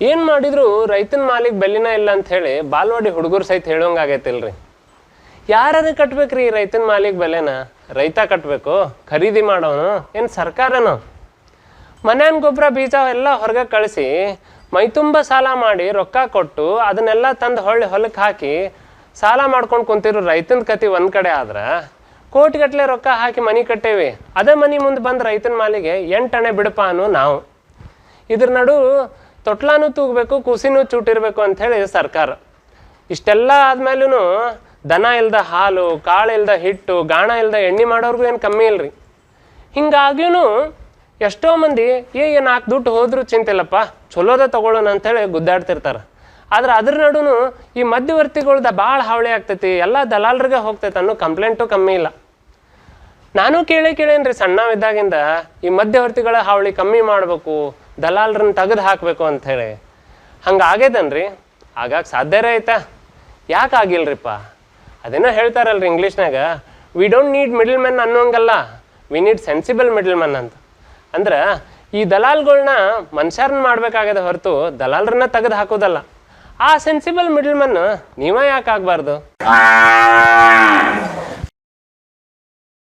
ಏನು ಮಾಡಿದ್ರು ರೈತನ ಮಾಲಿಗೆ ಬೆಲೆನ ಇಲ್ಲ ಅಂತ ಹೇಳಿ ಬಾಲ್ವಾಡಿ ಹುಡುಗರು ಸಹಿತ ಹೇಳೋಂಗಾಗೈತಿಲ್ರಿ ಯಾರು ಕಟ್ಬೇಕ್ರಿ ರೈತನ ಮಾಲಿಗೆ ಬೆಲೆನ? ರೈತ ಕಟ್ಟಬೇಕು ಖರೀದಿ ಮಾಡೋನು, ಏನು ಸರ್ಕಾರನೋ? ಮನೇನ ಗೊಬ್ಬರ ಬೀಜ ಎಲ್ಲ ಹೊರಗೆ ಕಳಿಸಿ ಮೈತುಂಬ ಸಾಲ ಮಾಡಿ ರೊಕ್ಕ ಕೊಟ್ಟು ಅದನ್ನೆಲ್ಲ ತಂದು ಹೊಳ್ಳಿ ಹೊಲಕ್ಕೆ ಹಾಕಿ ಸಾಲ ಮಾಡ್ಕೊಂಡು ಕುಂತಿರು ರೈತನ ಕತಿ ಒಂದು ಕಡೆ ಆದ್ರೆ ಕೋಟಿಗಟ್ಟಲೆ ರೊಕ್ಕ ಹಾಕಿ ಮನೆ ಕಟ್ಟೇವಿ. ಅದೇ ಮನೆ ಮುಂದೆ ಬಂದು ರೈತನ ಮಾಲಿಗೆ ಎಂಟಣೆ ಬಿಡಪ್ಪ ಅನ್ನೋ ನಾವು. ಇದ್ರ ನಡು ತೊಟ್ಲಾನು ತೂಗಬೇಕು, ಕುಸಿನೂ ಚೂಟಿರಬೇಕು ಅಂಥೇಳಿ ಸರ್ಕಾರ. ಇಷ್ಟೆಲ್ಲ ಆದ್ಮೇಲೂ ದನ ಇಲ್ದ ಹಾಲು, ಕಾಳು ಇಲ್ದ ಹಿಟ್ಟು, ಗಾಣ ಇಲ್ದ ಎಣ್ಣೆ ಮಾಡೋರ್ಗೂ ಏನು ಕಮ್ಮಿ ಇಲ್ರಿ. ಹಿಂಗಾಗ್ಯೂ ಎಷ್ಟೋ ಮಂದಿ, ಏ ನಾಲ್ಕು ದುಡ್ಡು ಹೋದ್ರೂ ಚಿಂತಿಲ್ಲಪ್ಪ, ಚಲೋದ ತಗೊಳ್ಳೋಣ ಅಂತೇಳಿ ಗುದ್ದಾಡ್ತಿರ್ತಾರೆ. ಆದ್ರೆ ಅದ್ರ ನಡುನು ಈ ಮಧ್ಯವರ್ತಿಗಳ್ದ ಭಾಳ ಹಾವಳಿ ಆಗ್ತೈತಿ, ಎಲ್ಲ ದಲಾಲ್ರಿಗೆ ಹೋಗ್ತೈತೆ ಅನ್ನೋ ಕಂಪ್ಲೇಂಟು ಕಮ್ಮಿ ಇಲ್ಲ. ನಾನು ಕೇಳಿ ಕೇಳೇನ್ರಿ ಸಣ್ಣವಿದ್ದಾಗಿಂದ ಈ ಮಧ್ಯವರ್ತಿಗಳ ಹಾವಳಿ ಕಮ್ಮಿ ಮಾಡಬೇಕು ದಲಾಲ್ರನ್ನ ತೆಗೆದು ಹಾಕಬೇಕು ಅಂಥೇಳಿ ಹಂಗೆ ಆಗೇದನ್ರಿ ಆಗಾಗ ಸಾಧ್ಯರೇ ಆಯ್ತಾ ಯಾಕೆ ಆಗಿಲ್ರಿಪ್ಪ? ಅದೇನೋ ಹೇಳ್ತಾರಲ್ರಿ ಇಂಗ್ಲೀಷ್ನಾಗ we don't need middle men ಅನ್ನೋಂಗಲ್ಲ. We need sensible middle men ಅಂತ. ಅಂದ್ರೆ, ಈ ದಲಾಲ್ಗಳನ್ನ ಮನುಷ್ಯರನ್ನ ಮಾಡ್ಬೇಕಾಗ್ಯದ ಹೊರತು ದಲಾಲ್ರನ್ನ ತೆಗೆದು ಹಾಕೋದಲ್ಲ. ಆ ಸೆನ್ಸಿಬಲ್ ಮಿಡಲ್ ಮೆನ್ ನೀವೇ ಯಾಕೆ ಆಗಬಾರ್ದು?